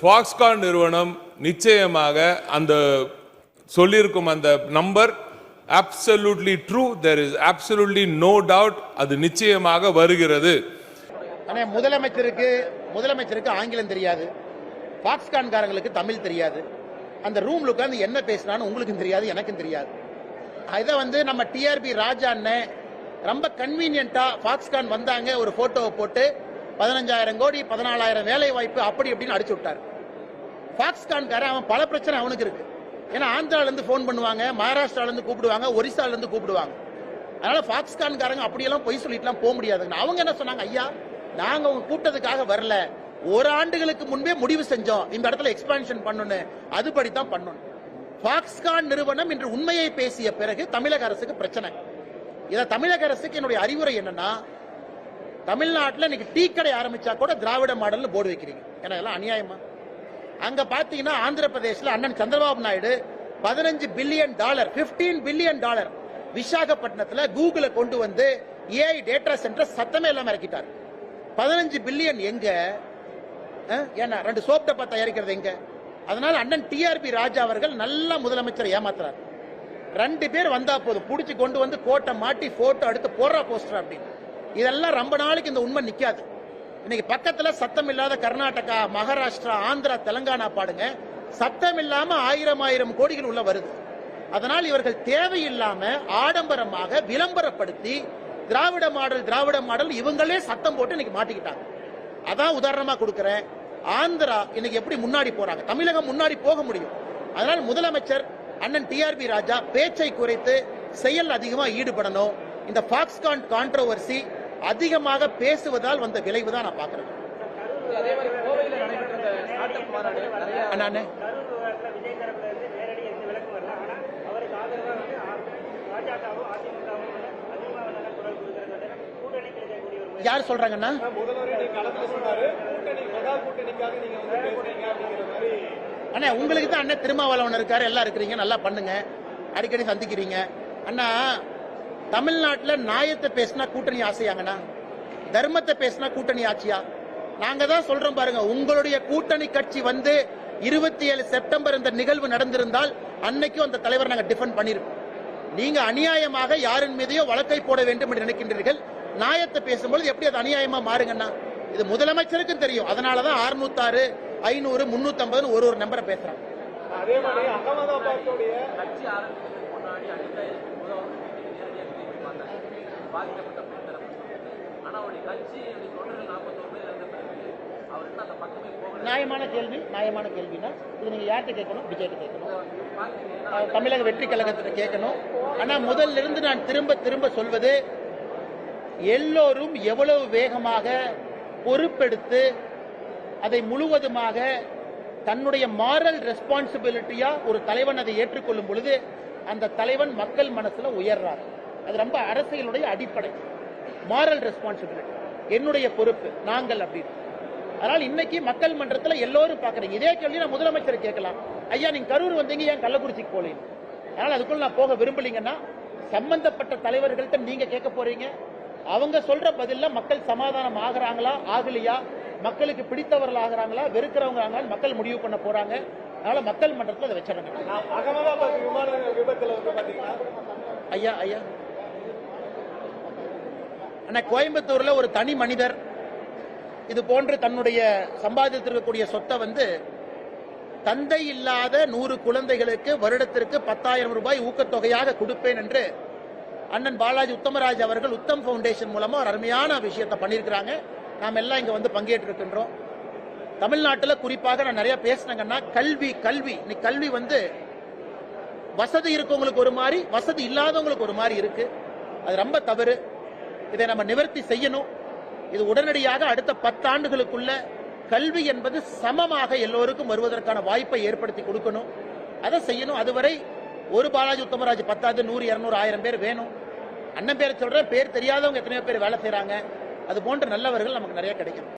Foxconn நிறுவனம் நிச்சயமாக அந்த சொல்லியிருக்கும் அந்த number absolutely true there is absolutely no doubt அது நிச்சயமாக வருகிறது. ஆனால் முதலமைச்சருக்கு முதலமைச்சருக்கு ஆங்கிலம் தெரியாது. பாக்ஸ்கான்காரங்களுக்கு தமிழ் தெரியாது. அந்த ரூம்ல உட்காந்து என்ன பேசினான்னு உங்களுக்கும் தெரியாது எனக்கும் தெரியாது. இதை வந்து நம்ம டிஆர்பி ராஜா அண்ணன் ரொம்ப கன்வீனியண்டா பாக்ஸ்கான் வந்தாங்க ஒரு போட்டோவை போட்டு பதினஞ்சாயிரம் கோடி பதினாலாயிரம் வேலை வாய்ப்பு அப்படி இப்படின்னு அடிச்சு விட்டார். பாக்ஸ்கான்காரன் அவன் பல பிரச்சனை அவனுக்கு இருக்கு. ஏன்னா ஆந்திரால இருந்து ஃபோன் பண்ணுவாங்க மகாராஷ்டிரால இருந்து கூப்பிடுவாங்க ஒரிசால இருந்து கூப்பிடுவாங்க. அதனால பாக்ஸ்கான்காரங்க அப்படியெல்லாம் பொய் சொல்லிட்டுலாம் போக முடியாதுங்க. அவங்க என்ன சொன்னாங்க? ஐயா நாங்க உங்க கூட்டத்துக்காக வரல. ஒரு ஆண்டுகளுக்கு முன்பே முடிவு செஞ்சோம். இந்த இடத்துல எக்ஸ்பான்ஷன் பண்ணணும். அதுபடி தான் பண்ணணும். பாக்ஸ்கான் நிறுவனம் இன்று உண்மையை பேசிய பிறகு தமிழக அரசுக்கு பிரச்சனை. இதை தமிழக அரசுக்கு என்னுடைய அறிவுரை என்னன்னா தமிழ்நாட்டில் இன்னைக்கு டீ கடை ஆரம்பிச்சா கூட திராவிட மாடல்னு போர்டு வைக்கிறீங்க. ஏன்னா இதெல்லாம் அநியாயமா? அங்க பாத்தீங்கன்னா ஆந்திர பிரதேஷ்ல அண்ணன் சந்திரபாபு நாயுடு பதினஞ்சு பில்லியன் டாலர் 15 பில்லியன் டாலர் விசாகப்பட்டினத்துல கூகுளை கொண்டு வந்து ஏஐ டேட்டா சென்டர் சத்தமே இல்லாம இறக்கிட்டார். பதினஞ்சு பில்லியன் எங்க? ஏன்னா ரெண்டு சோப் டப்பா தயாரிக்கிறது எங்க? அதனால அண்ணன் டிஆர்பி ராஜா அவர்கள் நல்ல முதலமைச்சர் ஏமாத்துறாரு. ரெண்டு பேர் வந்தா போதும். பிடிச்சி கொண்டு வந்து கோட்டை மாட்டி போட்டோ எடுத்து போடுறா போஸ்டர் அப்படின்னு. இதெல்லாம் ரொம்ப நாளைக்கு இந்த உண்மை நிக்காது. இன்னைக்கு பக்கத்துல சத்தம் இல்லாத கர்நாடகா மகாராஷ்டிரா ஆந்திரா தெலங்கானா பாடுங்க. சத்தம் இல்லாம ஆயிரம் ஆயிரம் கோடிகள் உள்ள வருது. அதனால் இவர்கள் தேவையில்லாம ஆடம்பரமாக விளம்பரப்படுத்தி திராவிட மாடல் திராவிட மாடல் இவங்களே சத்தம் போட்டு இன்னைக்கு மாட்டிக்கிட்டாங்க. அதான் உதாரணமா கொடுக்குறேன். ஆந்திரா இன்னைக்கு எப்படி முன்னாடி போறாங்க? தமிழகம் முன்னாடி போக முடியும். அதனால் முதலமைச்சர் அண்ணன் டிஆர்பி ராஜா பேச்சை குறைத்து செயல் அதிகமாக ஈடுபடணும். இந்த பாக்ஸ்கான் கான்ட்ரோவர்சி அதிகமாக பேசுவதால் வந்த விளைவு தான் நான் பாக்குறேன் அண்ணாண்ணே. யார் சொல்றாங்கன்னா அண்ணா உங்களுக்கு தான் அண்ணன் திருமாவளவன் இருக்காரு எல்லாம் இருக்கிறீங்க நல்லா பண்ணுங்க. அடிக்கடி சந்திக்கிறீங்க. அண்ணா தமிழ்நாட்டில் நியாயத்தை பேசினா கூட்டணி ஆசையாங்கண்ணா? தர்மத்தை பேசினா கூட்டணி ஆட்சியா நாங்க தான் சொல்றோம் பாருங்க உங்களுடைய கூட்டணி கட்சி வந்து இருபத்தி ஏழு செப்டம்பர் இந்த நிகழ்வு நடந்திருந்தால் அன்னைக்கும் அந்த தலைவர் நாங்க டிஃபெண்ட் பண்ணிருப்போம். நீங்க அநியாயமாக யாரின் மீதையோ வழக்கை போட வேண்டும் என்று நினைக்கின்றீர்கள். நியாயத்தை பேசும்போது எப்படி அது அநியாயமா மாறுங்கண்ணா? இது முதலமைச்சருக்கும் தெரியும். அதனாலதான் அறுநூத்தாறு ஐநூறு முன்னூத்தி ஒரு ஒரு நம்பரை பேசுறாங்க. அதே மாதிரி அகமதாபாத்துடைய கட்சி ஆரம்பிக்கிறதுக்கு முன்னாடி பாதிக்கப்பட்ட பெண் தரப்பு ஆனால் அவருடைய கட்சி தொண்டர்கள் நாற்பத்தோரு பேர் இருந்த பிறகு அவர் இன்னும் அந்த பக்கமே போகல. நியாயமான கேள்வி நியாயமான கேள்வினா இது நீங்க யார்கிட்ட கேட்கணும்? விஜய்கிட்ட கேட்கணும். தமிழக வெற்றி கழகத்துல கேட்கணும். ஆனா முதல்ல இருந்து நான் திரும்ப திரும்ப சொல்வது எல்லோரும் எவ்வளவு வேகமாக பொறுப்பெடுத்து அதை முழுவதுமாக தன்னுடைய மாரல் ரெஸ்பான்சிபிலிட்டியா ஒரு தலைவன் அதை ஏற்றுக்கொள்ளும் பொழுது அந்த தலைவன் மக்கள் மனசுல உயர்றார். அது ரொம்ப அரசியலுடைய அடிப்படை. மாரல் ரெஸ்பான்சிபிலிட்டி என்னுடைய பொறுப்பு. நாங்கள் அப்படின்னு. அதனால் இன்னைக்கு மக்கள் மன்றத்துல எல்லோரும் பாக்குறீங்க இதே கேள்வி நான் முதலமைச்சர் கேட்கலாம். ஐயா நீங்க கரூர் வந்தீங்க. ஏன் கள்ளக்குறிச்சிக்கு போலீங்க அதனால அதுக்குள்ள நான் போக விரும்பலீங்கன்னா சம்பந்தப்பட்ட தலைவர்கள்ட்ட நீங்க கேட்க போறீங்க. அவங்க சொல்ற பதில்ல மக்கள் சமாதானம் ஆகுறாங்களா? ஆகலையா? மக்களுக்கு பிடித்தவர்கள் ஆகுறாங்களா? வெறுக்கிறவங்க ஆகுறாங்களா? மக்கள் முடிவு பண்ண போறாங்க. அதனால மக்கள் மன்றத்துல அதை வச்சிடறாங்க ஐயா ஐயா. ஆனால் கோயம்புத்தூரில் ஒரு தனி மனிதர் இது போன்று தன்னுடைய சம்பாதித்திருக்கக்கூடிய சொத்தை வந்து தந்தை இல்லாத நூறு குழந்தைகளுக்கு வருடத்திற்கு பத்தாயிரம் ரூபாய் ஊக்கத்தொகையாக கொடுப்பேன் என்று அண்ணன் பாலாஜி உத்தமராஜ் அவர்கள் உத்தம் ஃபவுண்டேஷன் மூலமாக ஒரு அருமையான விஷயத்தை பண்ணியிருக்கிறாங்க. நாம் எல்லாம் இங்கே வந்து பங்கேற்றிருக்கின்றோம். தமிழ்நாட்டில் குறிப்பாக நான் நிறையா பேசினேங்கன்னா கல்வி கல்வி. இன்னைக்கு கல்வி வந்து வசதி இருக்கவங்களுக்கு ஒரு மாதிரி வசதி இல்லாதவங்களுக்கு ஒரு மாதிரி இருக்குது அது ரொம்ப தவறு. இதை நம்ம நிவர்த்தி செய்யணும். இது உடனடியாக அடுத்த பத்தாண்டுகளுக்குள்ள கல்வி என்பது சமமாக எல்லோருக்கும் வருவதற்கான வாய்ப்பை ஏற்படுத்தி கொடுக்கணும். அதை செய்யணும். அதுவரை ஒரு பாலாஜி உத்தமராஜ் பத்தாவது நூறு இரநூறு ஆயிரம் பேர் வேணும். அண்ணன் பேர் சொல்றேன். பேர் தெரியாதவங்க எத்தனையோ பேர் வேலை செய்கிறாங்க அது போன்ற நல்லவர்கள் நமக்கு நிறைய கிடைக்கும்